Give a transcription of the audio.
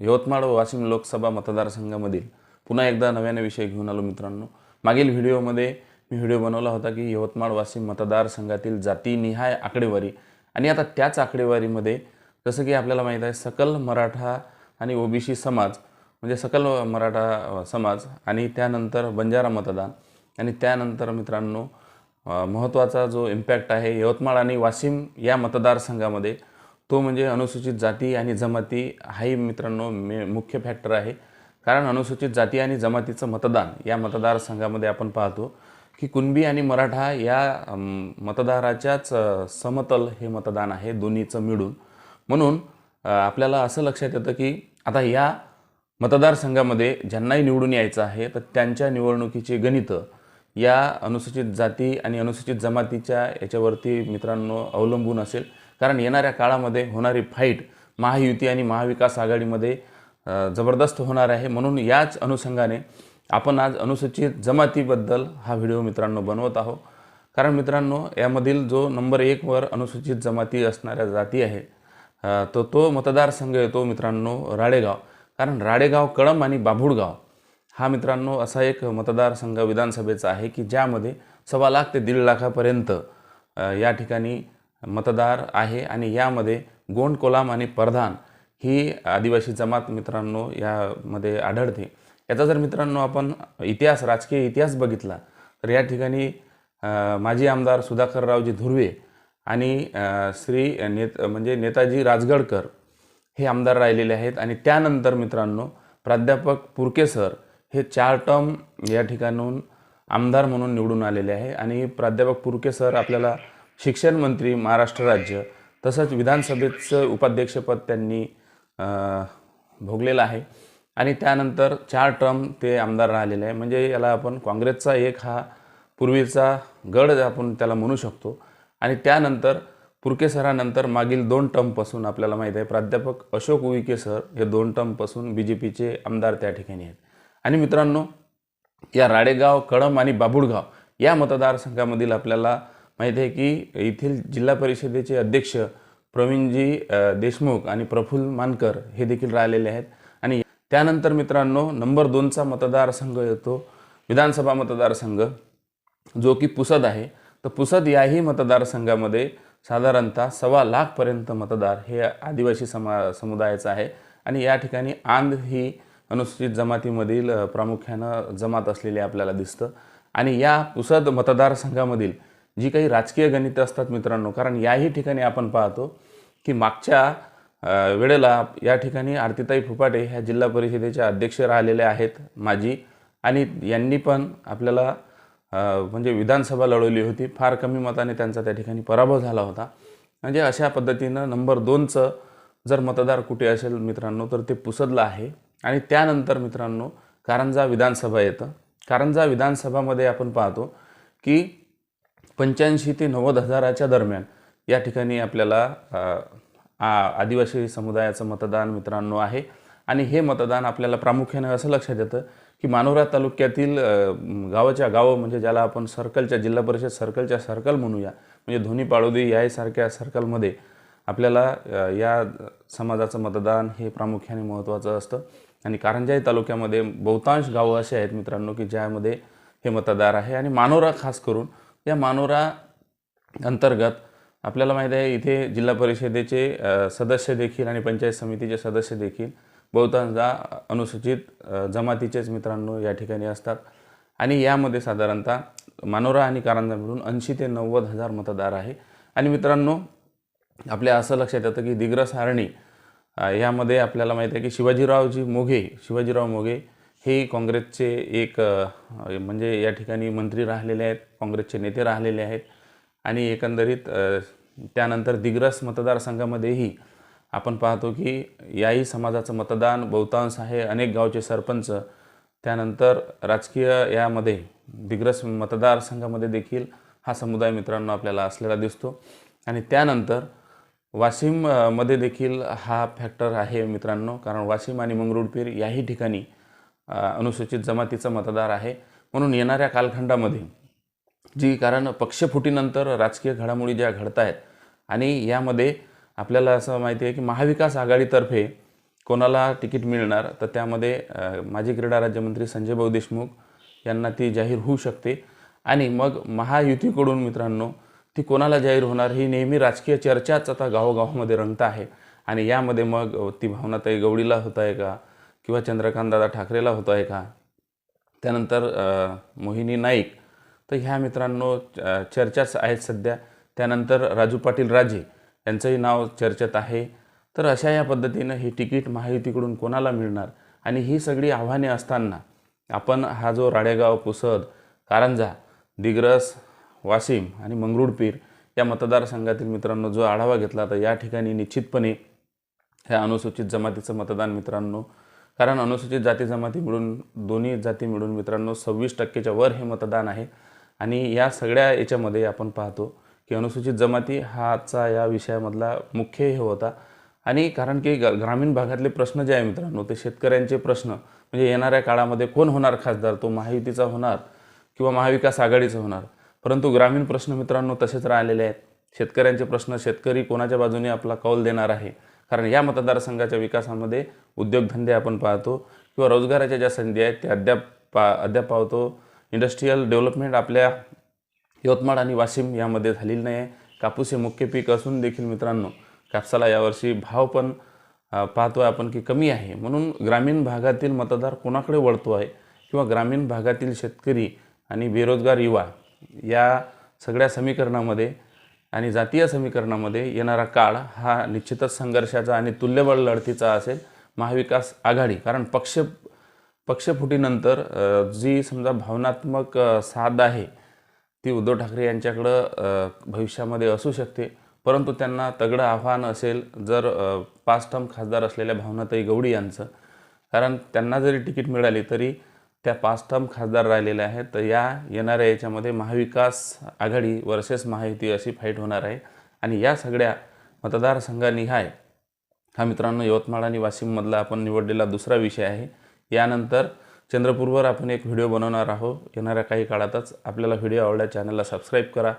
यवतमाळ व वाशिम लोकसभा मतदारसंघामधील पुन्हा एकदा नव्याने विषय घेऊन आलो मित्रांनो. मागील व्हिडिओमध्ये मी व्हिडिओ बनवला होता की यवतमाळ वाशिम मतदारसंघातील जातीनिहाय आकडेवारी आणि आता त्याच आकडेवारीमध्ये जसं की आपल्याला माहीत आहे सकल मराठा आणि ओबीसी समाज म्हणजे सकल मराठा समाज आणि त्यानंतर बंजारा मतदान आणि त्यानंतर मित्रांनो महत्त्वाचा जो इम्पॅक्ट आहे यवतमाळ आणि वाशिम या मतदारसंघामध्ये तो म्हणजे अनुसूचित जाती आणि जमाती हाही मित्रांनो मे मुख्य फॅक्टर आहे. कारण अनुसूचित जाती आणि जमातीचं मतदान या मतदारसंघामध्ये आपण पाहतो की कुणबी आणि मराठा या मतदाराच्याच समतल हे मतदान आहे दोन्हीचं मिळून. म्हणून आपल्याला असं लक्षात येतं की आता या मतदारसंघामध्ये ज्यांनाही निवडून यायचं आहे तर त्यांच्या निवडणुकीचे गणितं या अनुसूचित जाती आणि अनुसूचित जमातीच्या याच्यावरती मित्रांनो अवलंबून असेल. कारण येणाऱ्या काळामध्ये होणारी फाईट महायुती आणि महाविकास आघाडीमध्ये जबरदस्त होणार आहे. म्हणून याच अनुषंगाने आपण आज अनुसूचित जमातीबद्दल हा व्हिडिओ मित्रांनो बनवत आहोत. कारण मित्रांनो यामधील जो नंबर एकवर अनुसूचित जमाती असणाऱ्या जाती आहे तो तो मतदारसंघ येतो मित्रांनो राळेगाव. कारण राळेगाव कळंब आणि बाभुळगाव हा मित्रांनो असा एक मतदारसंघ विधानसभेचा आहे की ज्यामध्ये सव्वा लाख ते दीड लाखापर्यंत या ठिकाणी मतदार आहे आणि यामध्ये गोंड कोलाम आणि परधान ही आदिवासी जमात मित्रांनो यामध्ये आढळते. याचा जर मित्रांनो आपण इतिहास राजकीय इतिहास बघितला तर या ठिकाणी माजी आमदार सुधाकररावजी धुर्वे आणि श्री नेत म्हणजे नेताजी राजगडकर हे आमदार राहिलेले आहेत. आणि त्यानंतर मित्रांनो प्राध्यापक पुरके सर हे चार टर्म या ठिकाणून आमदार म्हणून निवडून आलेले आहे. आणि प्राध्यापक पुरके सर आपल्याला शिक्षण मंत्री महाराष्ट्र राज्य तसंच विधानसभेचं उपाध्यक्षपद त्यांनी भोगलेलं आहे. आणि त्यानंतर चार टर्म ते आमदार राहिलेले आहे. म्हणजे याला आपण काँग्रेसचा एक हा पूर्वीचा गड आपण त्याला म्हणू शकतो. आणि त्यानंतर पुरके सरानंतर मागील दोन टर्मपासून आपल्याला माहीत आहे प्राध्यापक अशोक उईके सर हे दोन टर्मपासून बी जे पीचे आमदार त्या ठिकाणी आहेत. आणि मित्रांनो या राडेगाव कळम आणि बाबुळगाव या मतदारसंघामधील आपल्याला माहीत आहे की येथील जिल्हा परिषदेचे अध्यक्ष प्रवीणजी देशमुख आणि प्रफुल्ल मानकर हे देखील राहिलेले आहेत. आणि त्यानंतर मित्रांनो नंबर दोनचा मतदारसंघ येतो विधानसभा मतदारसंघ जो की पुसद आहे. तर पुसद याही मतदारसंघामध्ये साधारणतः सव्वा लाखपर्यंत मतदार हे आदिवासी समा समुदायाचं आहे. आणि या ठिकाणी आंध ही अनुसूचित जमातीमधील प्रामुख्यानं जमात असलेली आपल्याला दिसतं. आणि या पुसद मतदारसंघामधील जी काही राजकीय गणितं असतात मित्रांनो कारण याही ठिकाणी आपण पाहतो की मागच्या वेळेला या ठिकाणी आरतीताई फुपाटे ह्या जिल्हा परिषदेच्या अध्यक्ष राहिलेल्या आहेत माजी. आणि यांनी पण आपल्याला म्हणजे विधानसभा लढवली होती. फार कमी मताने त्यांचा त्या ठिकाणी पराभव झाला होता. म्हणजे अशा पद्धतीनं नंबर दोनचं जर मतदार कुठे असेल मित्रांनो तर ते पुसदला आहे. आणि त्यानंतर मित्रांनो कारंजा विधानसभा येतं. कारंजा विधानसभामध्ये आपण पाहतो की पंच्याऐंशी ते नव्वद हजाराच्या दरम्यान या ठिकाणी आपल्याला आ- आदिवासी समुदायाचं मतदान मित्रांनो आहे. आणि हे मतदान आपल्याला प्रामुख्याने असं लक्षात येतं की मानोरा तालुक्यातील गावाच्या गावं म्हणजे ज्याला आपण सर्कलच्या जिल्हा परिषद सर्कलच्या सर्कल म्हणूया म्हणजे धोनी पाळोदी यासारख्या सर्कलमध्ये आपल्याला या समाजाचं मतदान हे प्रामुख्याने महत्त्वाचं असतं. आणि कारंजाई तालुक्यामध्ये बहुतांश गावं असे आहेत मित्रांनो की ज्यामध्ये हे मतदार आहे. आणि मानोरा खास करून या मानोरा अंतर्गत आपल्याला माहीत आहे इथे जिल्हा परिषदेचे सदस्य देखील आणि पंचायत समितीचे सदस्य देखील बहुतांशदा अनुसूचित जमातीचेच मित्रांनो या ठिकाणी असतात. आणि यामध्ये साधारणतः मानोरा आणि कारंजा मिळून ऐंशी ते नव्वद हजार मतदार आहे. आणि मित्रांनो आपल्या असं लक्षात येतं की दिग्रस सारणी यामध्ये आपल्याला माहीत आहे की शिवाजीरावजी मोघे शिवाजीराव मोघे हे काँग्रेसचे एक म्हणजे या ठिकाणी मंत्री राहिलेले आहेत काँग्रेसचे नेते राहिलेले आहेत. आणि एकंदरीत त्यानंतर दिग्रस मतदारसंघामध्येही आपण पाहतो की याही समाजाचं मतदान बहुतांश आहे अनेक गावचे सरपंच. त्यानंतर राजकीय यामध्ये दिग्रस मतदारसंघामध्ये देखील हा समुदाय मित्रांनो आपल्याला असलेला दिसतो. आणि त्यानंतर वाशिममध्ये मध्ये देखील हा फॅक्टर आहे मित्रांनो. कारण वाशिम आणि मंगरुळपीर याही ठिकाणी अनुसूचित जमातीचा मतदार आहे. म्हणून येणाऱ्या कालखंडामध्ये जी कारण पक्षफुटीनंतर राजकीय घडामोडी ज्या घडत आहेत आणि यामध्ये आपल्याला असं माहिती आहे की महाविकास आघाडीतर्फे कोणाला तिकीट मिळणार तर त्यामध्ये माजी क्रीडा राज्यमंत्री संजय भाऊ देशमुख यांना ती जाहीर होऊ शकते. आणि मग महायुतीकडून मित्रांनो ती कोणाला जाहीर होणार ही नेहमी राजकीय चर्चाच आता गावोगावामध्ये रंगत आहे. आणि यामध्ये मग ती भावनाताई गवडीला होत आहे का? किंवा चंद्रकांतदादा ठाकरेला होतो आहे का? त्यानंतर मोहिनी नाईक. तर ह्या मित्रांनो चर्चाच आहेत सध्या. त्यानंतर राजू पाटील राजे यांचंही नाव चर्चेत आहे. तर अशा या पद्धतीनं ही तिकीट महायुतीकडून कोणाला मिळणार? आणि ही सगळी आव्हाने असताना आपण हा जो राडेगाव पुसद कारंजा दिग्रस वाशिम आणि मंगरुळपीर या मतदारसंघातील मित्रांनो जो आढावा घेतला तर या ठिकाणी निश्चितपणे ह्या अनुसूचित जमातीचं मतदान मित्रांनो कारण अनुसूचित जाती जमाती मिळून दोन्ही जाती मिळून मित्रांनो सव्वीस टक्केच्या वर हे मतदान आहे. आणि या सगळ्या याच्यामध्ये आपण पाहतो की अनुसूचित जमाती हा आजचा या विषयामधला मुख्य हे होता. आणि कारण की ग- ग्रामीण भागातले प्रश्न जे आहे मित्रांनो ते शेतकऱ्यांचे प्रश्न म्हणजे येणाऱ्या काळामध्ये कोण होणार खासदार? तो महायुतीचा होणार किंवा महाविकास आघाडीचा होणार? परंतु ग्रामीण प्रश्न मित्रांनो तसेच राहिलेले आहेत. शेतकऱ्यांचे प्रश्न शेतकरी कोणाच्या बाजूने आपला कौल देणार आहे? कारण या मतदारसंघाच्या विकासामध्ये उद्योगधंदे आपण पाहतो किंवा रोजगाराच्या ज्या संधी आहेत त्या अद्याप पा अद्याप पाहतो इंडस्ट्रीयल डेव्हलपमेंट आपल्या यवतमाळ आणि वाशिम यामध्ये झालेली नाही आहे कापूस हे मुख्य पीक असून देखील मित्रांनो कापसाला यावर्षी भाव पण पाहतो आहे आपण की कमी आहे. म्हणून ग्रामीण भागातील मतदार कोणाकडे वळतो आहे किंवा ग्रामीण भागातील शेतकरी आणि बेरोजगार युवा या सगळ्या समीकरणामध्ये आणि जातीय समीकरणामध्ये येणारा काळ हा निश्चितच संघर्षाचा आणि तुल्यबळ लढतीचा असेल. महाविकास आघाडी. कारण पक्ष पक्षफुटीनंतर जी समजा भावनात्मक साध साथ आहे ती उद्धव ठाकरे यांच्याकडं भविष्यामध्ये असू शकते. परंतु त्यांना तगडं आव्हान असेल जर अ, पाच टर्म खासदार असलेल्या भावनाताई गवडी यांचं. कारण त्यांना जरी तिकीट मिळाली तरी त्या पाच टर्म खासदार राहिलेल्या आहेत. तर या येणाऱ्या याच्यामध्ये महाविकास आघाडी वर्सेस महायुती अशी फाईट होणार आहे. आणि या सगळ्या मतदारसंघानिहाय हा मित्रांनो यवतमाळ आणि वाशिममधला आपण निवडलेला दुसरा विषय आहे. यानंतर चंद्रपूरवर आपण एक व्हिडिओ बनवणार आहोत. येणाऱ्या काही काळातच आपल्याला व्हिडिओ आवडल्या चॅनलला सबस्क्राईब करा.